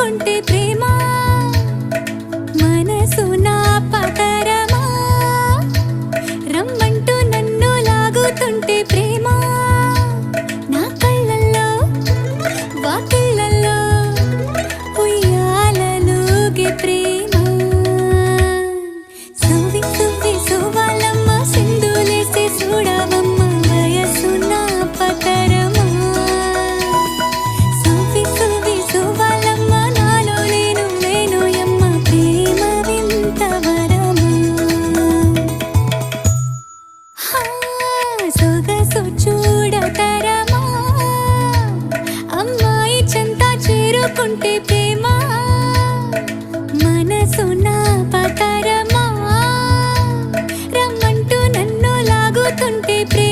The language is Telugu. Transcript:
కొంటే ప్రేమ? మనసు నా పటరమా రమ్మంటూ నన్ను లాగుతుంటే ప్రేమ? చూడతరమా? అమ్మాయి చెంత చేరుకుంటే ప్రేమ? మనసు నా పతరమా రమ్మంటూ నన్ను లాగుతుంటే ప్రేమ